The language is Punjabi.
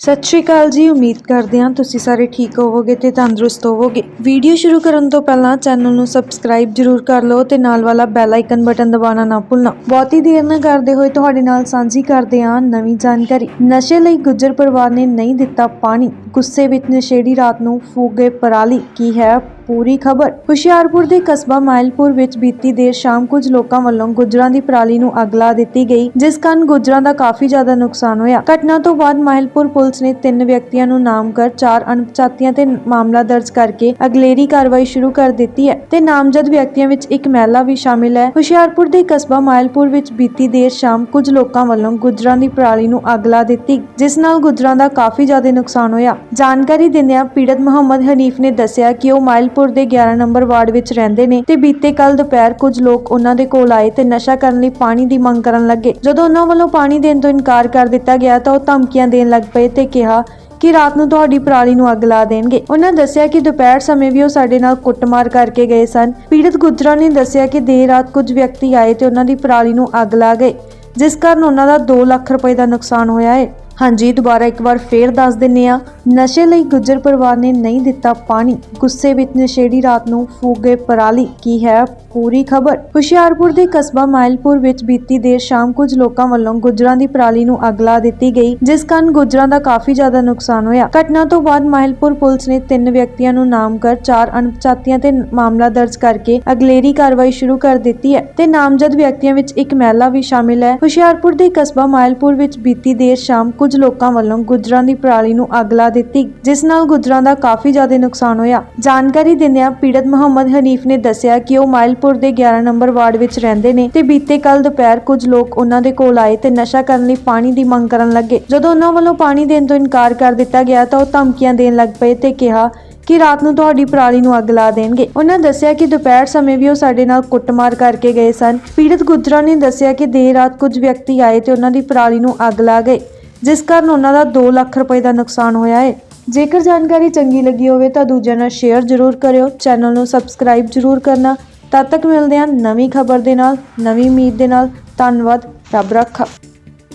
ਸਤਿ ਸ਼੍ਰੀ ਅਕਾਲ ਜੀ, ਉਮੀਦ ਕਰਦੇ ਹਾਂ ਤੁਸੀਂ ਸਾਰੇ ਠੀਕ ਹੋਵੋਗੇ ਤੇ ਤੰਦਰੁਸਤ ਹੋਵੋਗੇ। ਵੀਡੀਓ ਸ਼ੁਰੂ ਕਰਨ ਤੋਂ ਪਹਿਲਾਂ ਚੈਨਲ ਨੂੰ ਸਬਸਕ੍ਰਾਈਬ ਜਰੂਰ ਕਰ ਲਓ ਤੇ ਨਾਲ ਵਾਲਾ ਬੈਲ ਆਈਕਨ ਬਟਨ ਦਬਾਉਣਾ ਨਾ ਭੁੱਲਣਾ। ਬਹੁਤੀ ਦੇਰ ਨਾ ਕਰਦੇ ਹੋਏ ਤੁਹਾਡੇ ਨਾਲ ਸਾਂਝੀ ਕਰਦੇ ਹਾਂ ਨਵੀਂ ਜਾਣਕਾਰੀ। ਨਸ਼ੇ ਲਈ ਗੁੱਜਰ ਪਰਿਵਾਰ ਨੇ ਨਹੀਂ ਦਿੱਤਾ ਪਾਣੀ। ਗੁੱਸੇ ਵਿੱਚ ਨਸ਼ੇੜੀ ਰਾਤ ਨੂੰ ਫੂਗੇ ਪਰਾਲੀ। ਕੀ ਹੈ ਪੂਰੀ ਖਬਰ? ਹੁਸ਼ਿਆਰਪੁਰ ਦੇ ਕਸਬਾ ਮਾਇਲਪੁਰ ਵਿੱਚ ਬੀਤੀ ਦੇਰ ਸ਼ਾਮ ਕੁਝ ਲੋਕਾਂ ਵੱਲੋਂ ਗੁੱਜਰਾਂ ਦੀ ਪਰਾਲੀ ਨੂੰ ਅੱਗ ਲਾ ਦਿੱਤੀ ਗਈ, ਜਿਸ ਕਾਰਨ ਗੁੱਜਰਾਂ ਦਾ ਕਾਫੀ ਜ਼ਿਆਦਾ ਨੁਕਸਾਨ ਹੋਇਆ। ਘਟਨਾ ਤੋਂ ਬਾਅਦ ਮਾਇਲਪੁਰ ਪੁਲਿਸ ਨੇ ਤਿੰਨ ਵਿਅਕਤੀਆਂ ਨੂੰ ਨਾਮ ਚਾਰ ਅਣਪਛਾਤੀਆਂ ਤੇ ਮਾਮਲਾ ਦਰਜ ਕਰਕੇ ਅਗਲੇਰੀ ਕਾਰਵਾਈ ਸ਼ੁਰੂ ਕਰ ਦਿੱਤੀ ਹੈ ਤੇ ਨਾਮਜ਼ਦ ਵਿਅਕਤੀਆਂ ਵਿੱਚ ਇੱਕ ਮਹਿਲਾ ਵੀ ਸ਼ਾਮਿਲ ਹੈ। ਹੁਸ਼ਿਆਰਪੁਰ ਦੇ ਕਸਬਾ ਮਾਇਲਪੁਰ ਵਿੱਚ ਬੀਤੀ ਦੇਰ ਸ਼ਾਮ ਕੁਝ ਲੋਕਾਂ ਵੱਲੋਂ ਗੁੱਜਰਾਂ ਦੀ ਪਰਾਲੀ ਨੂੰ ਅੱਗ ਲਾ ਦਿੱਤੀ, ਜਿਸ ਨਾਲ ਗੁਜਰਾਂ ਦਾ ਕਾਫੀ ਜ਼ਿਆਦਾ ਨੁਕਸਾਨ ਹੋਇਆ। ਜਾਣਕਾਰੀ ਦਿੰਦਿਆਂ ਪੀੜਤ ਮੁਹੰਮਦ ਹਨੀਫ ਨੇ ਦੱਸਿਆ ਕਿ ਉਹ ਮਾਇਲਪੁਰ ਦੇ 11 ਨੰਬਰ ਵਾਰਡ ਵਿੱਚ ਰਹਿੰਦੇ ਨੇ ਤੇ ਬੀਤੇ ਕੱਲ ਦੁਪਹਿਰ ਕੁਝ ਲੋਕ ਉਹਨਾਂ ਦੇ ਕੋਲ ਆਏ ਤੇ ਨਸ਼ਾ ਕਰਨ ਲਈ ਪਾਣੀ ਦੀ ਮੰਗ ਕਰਨ ਲੱਗੇ। ਜਦੋਂ ਉਹਨਾਂ ਵੱਲੋਂ ਪਾਣੀ ਦੇਣ ਤੋਂ ਇਨਕਾਰ ਕਰ ਦਿੱਤਾ ਗਿਆ ਤਾਂ ਉਹ ਧਮਕੀਆਂ ਦੇਣ ਲੱਗ ਪਏ ਤੇ ਕਿਹਾ ਕਿ ਰਾਤ ਨੂੰ ਤੁਹਾਡੀ ਪਰਾਲੀ ਨੂੰ ਅੱਗ ਲਾ ਦੇਣਗੇ। ਉਹਨਾਂ ਦੱਸਿਆ ਕਿ ਦੁਪਹਿਰ ਸਮੇਂ ਵੀ ਉਹ ਸਾਡੇ ਨਾਲ ਕੁੱਟਮਾਰ ਕਰਕੇ ਗਏ ਸਨ। ਪੀੜਤ ਗੁਜਰਾ ਨੇ ਦੱਸਿਆ ਕਿ ਦੇਰ ਰਾਤ ਕੁਝ ਵਿਅਕਤੀ ਆਏ ਤੇ ਉਹਨਾਂ ਦੀ ਪਰਾਲੀ ਨੂੰ ਅੱਗ ਲਾ ਗਏ, ਜਿਸ ਕਾਰਨ ਉਹਨਾਂ ਦਾ 2 ਲੱਖ ਰੁਪਏ ਦਾ ਨੁਕਸਾਨ ਹੋਇਆ ਹੈ। ਹਾਂਜੀ, ਦੁਬਾਰਾ ਇੱਕ ਵਾਰ ਫੇਰ ਦੱਸ ਦਿੰਨੇ ਆ ਨਸ਼ੇ ਲਈ ਗੁੱਜਰ ਪਰਿਵਾਰ ਨੇ ਨਹੀਂ ਦਿੱਤਾ ਪਾਣੀ। ਗੁੱਸੇ ਵਿੱਚ ਨਸ਼ੇੜੀ ਰਾਤ ਨੂੰ ਫੂਕ ਗਏ ਪਰਾਲੀ। ਕੀ ਹੈ ਪੂਰੀ ਖਬਰ? ਹੁਸ਼ਿਆਰਪੁਰ ਦੇ ਕਸਬਾ ਮਾਇਲਪੁਰ ਵਿੱਚ ਬੀਤੀ ਦੇਰ ਸ਼ਾਮ ਕੁਝ ਲੋਕਾਂ ਵੱਲੋਂ ਗੁੱਜਰਾਂ ਦੀ ਪਰਾਲੀ ਨੂੰ ਅੱਗ ਲਾ ਦਿੱਤੀ ਗਈ, ਜਿਸ ਕਾਰਨ ਗੁੱਜਰਾਂ ਦਾ ਕਾਫੀ ਜ਼ਿਆਦਾ ਨੁਕਸਾਨ ਹੋਇਆ। ਘਟਨਾ ਤੋਂ ਬਾਅਦ ਮਾਇਲਪੁਰ ਪੁਲਿਸ ਨੇ ਤਿੰਨ ਵਿਅਕਤੀਆਂ ਨੂੰ ਨਾਮ ਕਰ ਚਾਰ ਅਣਪਛਾਤੀਆਂ ਤੇ ਮਾਮਲਾ ਦਰਜ ਕਰਕੇ ਅਗਲੇਰੀ ਕਾਰਵਾਈ ਸ਼ੁਰੂ ਕਰ ਦਿੱਤੀ ਹੈ ਤੇ ਨਾਮਜ਼ਦ ਵਿਅਕਤੀਆਂ ਵਿੱਚ ਇੱਕ ਮਹਿਲਾ ਵੀ ਸ਼ਾਮਿਲ ਹੈ। ਹੁਸ਼ਿਆਰਪੁਰ ਦੇ ਕਸਬਾ ਮਾਇਲਪੁਰ ਵਿੱਚ ਬੀਤੀ ਦੇਰ ਸ਼ਾਮ ਕੁਝ ਲੋਕਾਂ ਵੱਲੋਂ ਗੁੱਜਰਾਂ ਦੀ ਪਰਾਲੀ ਨੂੰ ਅੱਗ ਲਾ ਦਿੱਤੀ, ਜਿਸ ਨਾਲ ਗੁੱਜਰਾਂ ਦਾ ਕਾਫੀ ਜ਼ਿਆਦਾ ਨੁਕਸਾਨ ਹੋਇਆ। ਜਾਣਕਾਰੀ ਦਿੰਦਿਆਂ ਪੀੜਤ ਮੁਹੰਮਦ ਹਨੀਫ ਨੇ ਦੱਸਿਆ ਕਿ ਉਹ ਮਾਇਲਪੁਰ ਦੇ 11 ਨੰਬਰ ਵਾਰਡ ਵਿੱਚ ਰਹਿੰਦੇ ਨੇ ਤੇ ਬੀਤੇ ਕੱਲ ਦੁਪਹਿਰ ਕੁਝ ਲੋਕ ਉਹਨਾਂ ਦੇ ਕੋਲ ਆਏ ਤੇ ਨਸ਼ਾ ਕਰਨ ਲਈ ਪਾਣੀ ਦੀ ਮੰਗ ਕਰਨ ਲੱਗੇ। ਜਦੋਂ ਉਹਨਾਂ ਵੱਲੋਂ ਪਾਣੀ ਦੇਣ ਤੋਂ ਇਨਕਾਰ ਕਰ ਦਿੱਤਾ ਗਿਆ ਤਾਂ ਉਹ ਧਮਕੀਆਂ ਦੇਣ ਲੱਗ ਪਏ ਤੇ ਕਿਹਾ ਕਿ ਰਾਤ ਨੂੰ ਤੁਹਾਡੀ ਪਰਾਲੀ ਨੂੰ ਅੱਗ ਲਾ ਦੇਣਗੇ। ਉਹਨਾਂ ਦੱਸਿਆ ਕਿ ਦੁਪਹਿਰ ਸਮੇਂ ਵੀ ਉਹ ਸਾਡੇ ਨਾਲ ਕੁੱਟਮਾਰ ਕਰਕੇ ਗਏ ਸਨ। ਪੀੜਤ ਗੁੱਜਰਾਂ ਨੇ ਦੱਸਿਆ ਕਿ ਦੇਰ ਰਾਤ ਕੁਝ ਵਿਅਕਤੀ ਆਏ ਤੇ ਉਹਨਾਂ ਦੀ ਪਰਾਲੀ ਨੂੰ ਅੱਗ ਲਾ ਗਏ। ਜਿਸ ਕਾਰਨ ਉਹਨਾਂ ਦਾ 2 ਲੱਖ ਰੁਪਏ ਦਾ ਨੁਕਸਾਨ ਹੋਇਆ ਹੈ। ਜੇਕਰ ਜਾਣਕਾਰੀ ਚੰਗੀ ਲੱਗੀ ਹੋਵੇ ਤਾਂ ਦੂਜਿਆਂ ਨਾਲ ਸ਼ੇਅਰ ਜ਼ਰੂਰ ਕਰਿਓ। ਚੈਨਲ ਨੂੰ ਸਬਸਕ੍ਰਾਈਬ ਜ਼ਰੂਰ ਕਰਨਾ। ਤਦ ਤੱਕ ਮਿਲਦੇ ਹਾਂ ਨਵੀਂ ਖਬਰ ਦੇ ਨਾਲ, ਨਵੀਂ ਉਮੀਦ ਦੇ ਨਾਲ। ਧੰਨਵਾਦ। ਰੱਬ ਰੱਖਾ।